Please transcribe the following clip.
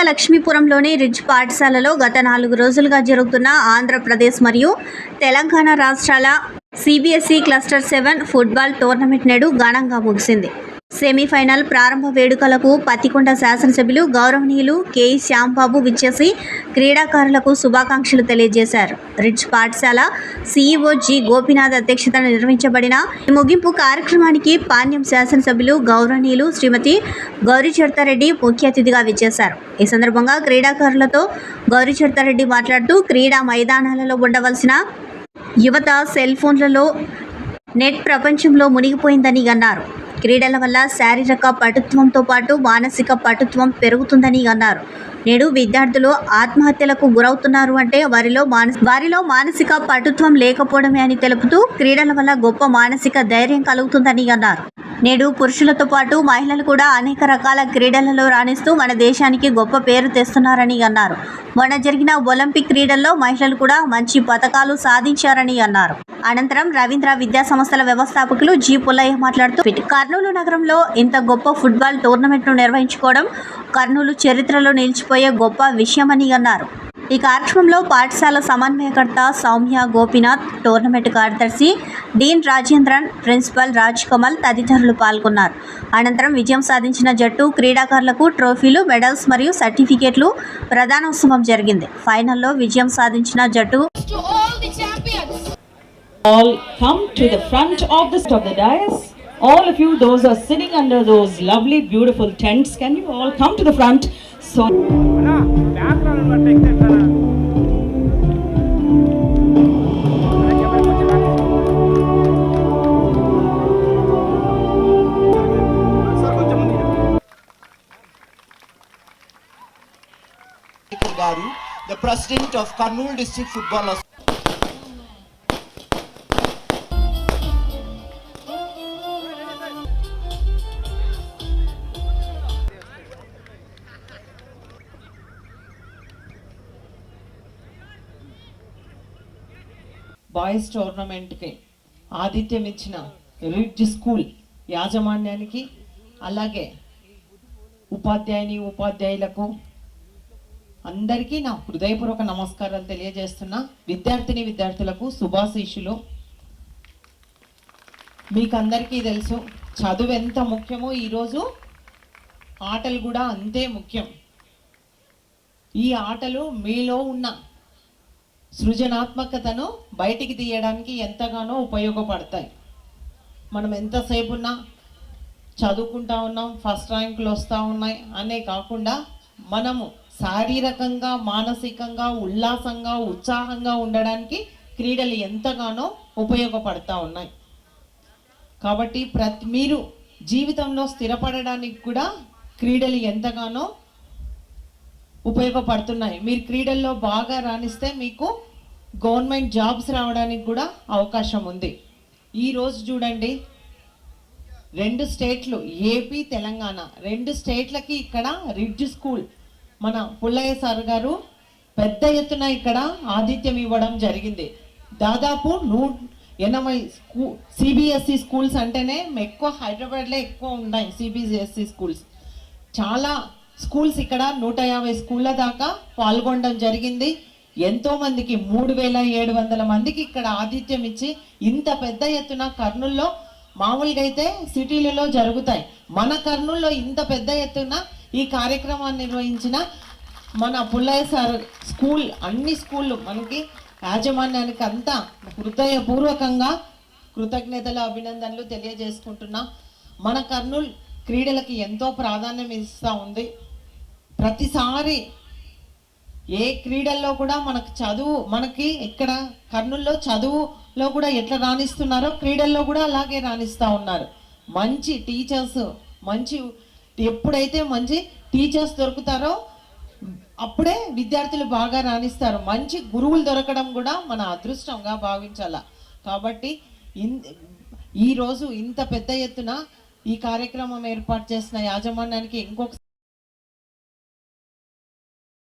స్థానిక లక్ష్మీపురంలోని రిజ్ పాఠశాలలో గత నాలుగు రోజులుగా జరుగుతున్న ఆంధ్రప్రదేశ్ మరియు తెలంగాణ రాష్ట్రాల CBSE cluster seven football tournament నేడు ఘనంగా ముగిసింది. సెమీఫైనల్ ప్రారంభ వేడుకలకు పత్తికొండ శాసనసభ్యులు గౌరవనీయులు కె. శ్యాంబాబు విచ్చేసి క్రీడాకారులకు శుభాకాంక్షలు తెలియజేశారు. రిచ్ పాఠశాల సీఈఓ జి. గోపినాథ్ అధ్యక్షతన నిర్వహించబడిన ఈ ముగింపు కార్యక్రమానికి పాణ్యం శాసనసభ్యులు గౌరవనీయులు శ్రీమతి గౌరీ రెడ్డి ముఖ్య అతిథిగా విచ్చేశారు. ఈ సందర్భంగా క్రీడాకారులతో గౌరీ రెడ్డి మాట్లాడుతూ క్రీడా మైదానాలలో ఉండవలసిన యువత సెల్ ఫోన్లలో నెట్ ప్రపంచంలో మునిగిపోయిందని అన్నారు. క్రీడల వల్ల శారీరక పటుత్వంతో పాటు మానసిక పటుత్వం పెరుగుతుందని అన్నారు. నేడు విద్యార్థులు ఆత్మహత్యలకు గురవుతున్నారు అంటే వారిలో మానసి వారిలో మానసిక పటుత్వం లేకపోవడమే అని తెలుపుతూ క్రీడల వల్ల గొప్ప మానసిక ధైర్యం కలుగుతుందని అన్నారు. నేడు పురుషులతో పాటు మహిళలు కూడా అనేక రకాల క్రీడలలో రాణిస్తూ మన దేశానికి గొప్ప పేరు తెస్తున్నారని అన్నారు. మొన్న జరిగిన ఒలింపిక్ క్రీడల్లో మహిళలు కూడా మంచి పథకాలు సాధించారని అన్నారు. అనంతరం రవీంద్ర విద్యా సంస్థల వ్యవస్థాపకులు జి పుల్లయ్య మాట్లాడుతూ కర్నూలు నగరంలో ఇంత గొప్ప ఫుట్బాల్ టోర్నమెంట్ను నిర్వహించుకోవడం కర్నూలు చరిత్రలో నిలిచిపోయే గొప్ప విషయమని అన్నారు. ఈ కార్యక్రమంలో పాఠశాల సమన్వయకర్త సౌమ్య గోపీనాథ్ టోర్నమెంట్ కార్యదర్శి డీన్ రాజేంద్రన్ ప్రిన్సిపల్ రాజ్ కమల్ తదితరులు పాల్గొన్నారు అనంతరం విజయం సాధించిన జట్టు క్రీడాకారులకు ట్రోఫీలు మెడల్స్ మరియు సర్టిఫికేట్లు ప్రధానోత్సవం జరిగింది ఫైనల్లో విజయం సాధించిన జట్టు all come to the front of the of the dais. All of you, those are sitting under those lovely, beautiful tents, can you all come to the front? So, The president of Karnool District Football Association. Boys టోర్నమెంట్కి ఆతిథ్యం ఇచ్చిన ridge school యాజమాన్యానికి అలాగే ఉపాధ్యాయుని ఉపాధ్యాయులకు అందరికీ నా హృదయపూర్వక నమస్కారాలు తెలియజేస్తున్న విద్యార్థిని విద్యార్థులకు శుభాశీషులు మీకు అందరికీ తెలుసు చదువు ఎంత ముఖ్యమో ఈరోజు ఆటలు కూడా అంతే ముఖ్యం. ఈ ఆటలు మీలో ఉన్న సృజనాత్మకతను బయటికి తీయడానికి ఎంతగానో ఉపయోగపడతాయి. మనం ఎంతసేపు ఉన్నా చదువుకుంటా ఉన్నాం ఫస్ట్ ర్యాంకులు వస్తూ ఉన్నాయి అనే కాకుండా మనము శారీరకంగా మానసికంగా ఉల్లాసంగా ఉత్సాహంగా ఉండడానికి క్రీడలు ఎంతగానో ఉపయోగపడతా ఉన్నాయి. కాబట్టి ప్రతి మీరు జీవితంలో స్థిరపడడానికి కూడా క్రీడలు ఎంతగానో ఉపయోగపడుతున్నాయి. మీరు క్రీడల్లో బాగా రాణిస్తే మీకు గవర్నమెంట్ జాబ్స్ రావడానికి కూడా అవకాశం ఉంది. ఈరోజు చూడండి రెండు స్టేట్లు ఏపీ తెలంగాణ. రెండు స్టేట్లకి ఇక్కడ రిడ్జ్ స్కూల్. మన పుల్లయ్య సార్ గారు పెద్ద ఎత్తున ఇక్కడ ఆతిథ్యం ఇవ్వడం జరిగింది. దాదాపు నూ ఎనభై స్కూ సిబిఎస్ఈ స్కూల్స్ అంటేనే ఎక్కువ హైదరాబాద్లో ఎక్కువ ఉన్నాయి సిబిఎస్ఈ స్కూల్స్. చాలా స్కూల్స్ ఇక్కడ నూట యాభై స్కూళ్ళ దాకా పాల్గొనడం జరిగింది. ఎంతో మందికి మూడు వేల ఏడు వందల మందికి ఇక్కడ ఆతిథ్యం ఇచ్చి ఇంత పెద్ద ఎత్తున కర్నూల్లో మామూలుగా అయితే సిటీలలో జరుగుతాయి. మన కర్నూల్లో ఇంత పెద్ద ఎత్తున ఈ కార్యక్రమాన్ని నిర్వహించిన మన పుల్లయ్య సార్ స్కూల్ అన్ని స్కూళ్ళు మనకి యాజమాన్యానికి అంతా హృదయపూర్వకంగా కృతజ్ఞతలు అభినందనలు తెలియజేసుకుంటున్నా. మన కర్నూలు క్రీడలకి ఎంతో ప్రాధాన్యం ఇస్తూ ఉంది. ప్రతిసారి ఏ క్రీడల్లో కూడా మనకు చదువు మనకి ఇక్కడ కర్నూల్లో చదువులో కూడా ఎట్లా రాణిస్తున్నారో క్రీడల్లో కూడా అలాగే రాణిస్తూ ఉన్నారు. మంచి టీచర్స్ మంచి ఎప్పుడైతే మంచి టీచర్స్ దొరుకుతారో అప్పుడే విద్యార్థులు బాగా రాణిస్తారు. మంచి గురువులు దొరకడం కూడా మన అదృష్టంగా భావించాల. కాబట్టి ఇన్ ఈరోజు ఇంత పెద్ద ఎత్తున ఈ కార్యక్రమం ఏర్పాటు చేసిన యాజమాన్యానికి ఇంకొక